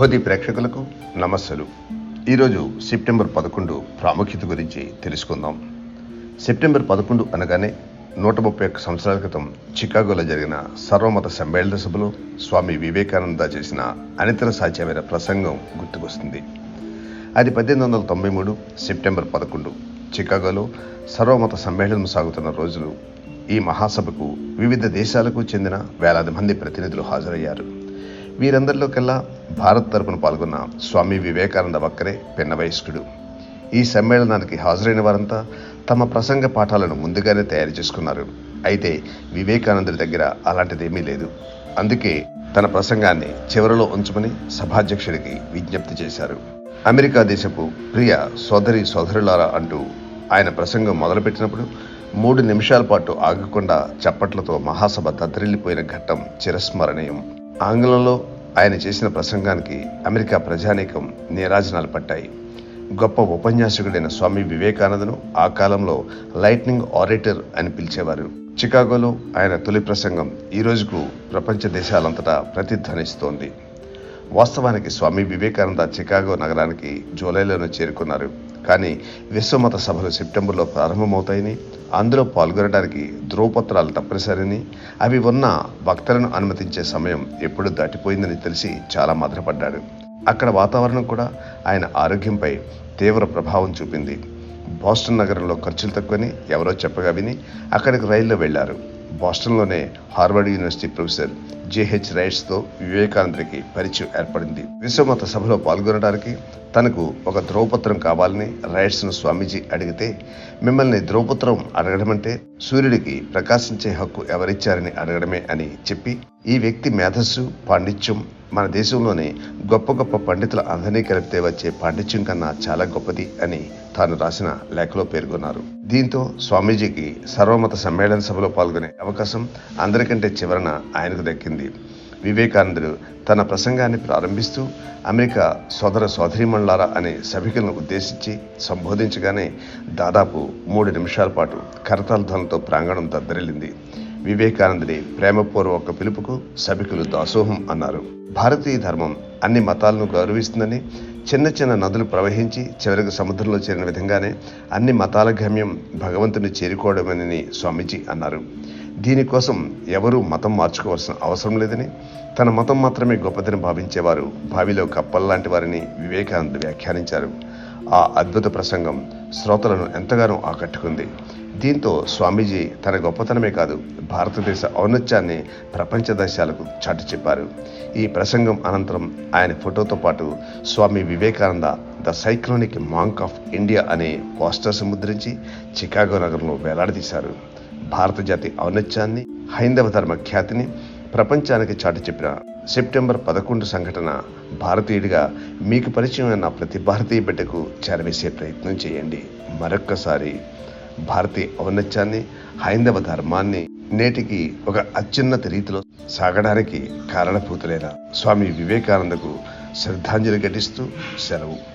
భోది ప్రేక్షకులకు నమస్సులు. ఈరోజు సెప్టెంబర్ పదకొండు ప్రాముఖ్యత గురించి తెలుసుకుందాం. సెప్టెంబర్ పదకొండు అనగానే నూట ముప్పై ఒక్క సంవత్సరాల క్రితం చికాగోలో జరిగిన సర్వమత సమ్మేళన సభలో స్వామి వివేకానంద చేసిన అనితర సాధ్యమైన ప్రసంగం గుర్తుకొస్తుంది. అది పద్దెనిమిది వందల తొంభై మూడు సెప్టెంబర్ పదకొండు చికాగోలో సర్వమత సమ్మేళనం సాగుతున్న రోజులు ఈ మహాసభకు వివిధ దేశాలకు చెందిన వేలాది మంది ప్రతినిధులు హాజరయ్యారు. వీరందరిలోకెల్లా భారత్ తరపున పాల్గొన్న స్వామి వివేకానంద వక్కరే పెన్న వయస్కుడు. ఈ సమ్మేళనానికి హాజరైన వారంతా తమ ప్రసంగ పాఠాలను ముందుగానే తయారు చేసుకున్నారు. అయితే వివేకానందుడి దగ్గర అలాంటిదేమీ లేదు. అందుకే తన ప్రసంగాన్ని చివరిలో ఉంచమని సభాధ్యక్షుడికి విజ్ఞప్తి చేశారు. అమెరికా దేశపు ప్రియ సోదరి సోదరులారా అంటూ ఆయన ప్రసంగం మొదలుపెట్టినప్పుడు మూడు నిమిషాల పాటు ఆగకుండా చప్పట్లతో మహాసభ దద్దరిల్లిపోయిన ఘట్టం చిరస్మరణీయం. ఆంగ్లంలో ఆయన చేసిన ప్రసంగానికి అమెరికా ప్రజానీకం నీరాజనాలు పట్టాయి. గొప్ప ఉపన్యాసకుడైన స్వామి వివేకానందను ఆ కాలంలో లైట్నింగ్ ఆరేటర్ అని పిలిచేవారు. చికాగోలో ఆయన తొలి ప్రసంగం ఈ రోజుకు ప్రపంచ దేశాలంతటా ప్రతిధ్వనిస్తోంది. వాస్తవానికి స్వామి వివేకానంద చికాగో నగరానికి జూలైలోనే చేరుకున్నారు. కానీ విశ్వమత సభలు సెప్టెంబర్లో ప్రారంభమవుతాయని అందులో పాల్గొనడానికి ధ్రువపత్రాలు తప్పనిసరిని అవి ఉన్న వక్తలను అనుమతించే సమయం ఎప్పుడు దాటిపోయిందని తెలిసి చాలా మదనపడ్డాడు అక్కడ వాతావరణం కూడా ఆయన ఆరోగ్యంపై తీవ్ర ప్రభావం చూపింది. బోస్టన్ నగరంలో ఖర్చులు తక్కువని ఎవరో చెప్పగా విని అక్కడికి రైల్లో వెళ్ళారు బోస్టన్లోనే హార్వర్డ్ యూనివర్సిటీ ప్రొఫెసర్ జేహెచ్ రైట్స్తో వివేకానందరికి పరిచయం ఏర్పడింది. విశ్వమత సభలో పాల్గొనడానికి తనకు ఒక ధ్రువపత్రం కావాలని రైట్స్ను స్వామీజీ అడిగితే మిమ్మల్ని ధ్రువపత్రం అడగడం అంటే సూర్యుడికి ప్రకాశించే హక్కు ఎవరిచ్చారని అడగడమే అని చెప్పి ఈ వ్యక్తి మేధస్సు పాండిత్యం మన దేశంలోనే గొప్ప గొప్ప పండితుల అందరినీ కలిపితే వచ్చే పాండిత్యం కన్నా చాలా గొప్పది అని తాను రాసిన లేఖలో పేర్కొన్నారు. దీంతో స్వామీజీకి సర్వమత సమ్మేళన సభలో పాల్గొనే అవకాశం అందరికంటే చివరన ఆయనకు దక్కింది. వివేకానందుడు తన ప్రసంగాన్ని ప్రారంభిస్తూ అమెరికా సోదర సోదరిమణులారా అనే సభికులను ఉద్దేశించి సంబోధించగానే దాదాపు మూడు నిమిషాల పాటు కరతాల ధ్వనులతో ప్రాంగణం దద్దరిల్లింది. వివేకానందుని ప్రేమపూర్వక పిలుపుకు సభికులు దాసోహం అన్నారు. భారతీయ ధర్మం అన్ని మతాలను గౌరవిస్తుందని చిన్న చిన్న నదులు ప్రవహించి చివరికి సముద్రంలో చేరిన విధంగానే అన్ని మతాల గమ్యం భగవంతుని చేరుకోవడమని స్వామీజీ అన్నారు. దీనికోసం ఎవరూ మతం మార్చుకోవాల్సిన అవసరం లేదని తన మతం మాత్రమే గొప్పదని భావించేవారు భావిలో కప్పల్లాంటి వారిని వివేకానంద వ్యాఖ్యానించారు. ఆ అద్భుత ప్రసంగం శ్రోతలను ఎంతగానో ఆకట్టుకుంది. దీంతో స్వామీజీ తన గొప్పతనమే కాదు భారతదేశ ఔన్నత్యాన్ని ప్రపంచ దేశాలకు చాటి చెప్పారు. ఈ ప్రసంగం అనంతరం ఆయన ఫోటోతో పాటు Swami Vivekananda the cyclonic monk of India అనే పోస్టర్స్ ముద్రించి చికాగో నగరంలో వేలాడదీశారు. భారత జాతి ఔన్నత్యాన్ని హైందవ ధర్మ ఖ్యాతిని ప్రపంచానికి చాటి చెప్పిన సెప్టెంబర్ పదకొండు సంఘటన భారతీయుడిగా మీకు పరిచయమైన ప్రతి భారతీయ బిడ్డకు చేరవేసే ప్రయత్నం చేయండి. మరొక్కసారి భారతీయ ఔన్నత్యాన్ని హైందవ ధర్మాన్ని నేటికి ఒక అత్యున్నత రీతిలో సాగడానికి కారణభూతులైన స్వామి వివేకానందకు శ్రద్ధాంజలి ఘటిస్తూ సెలవు.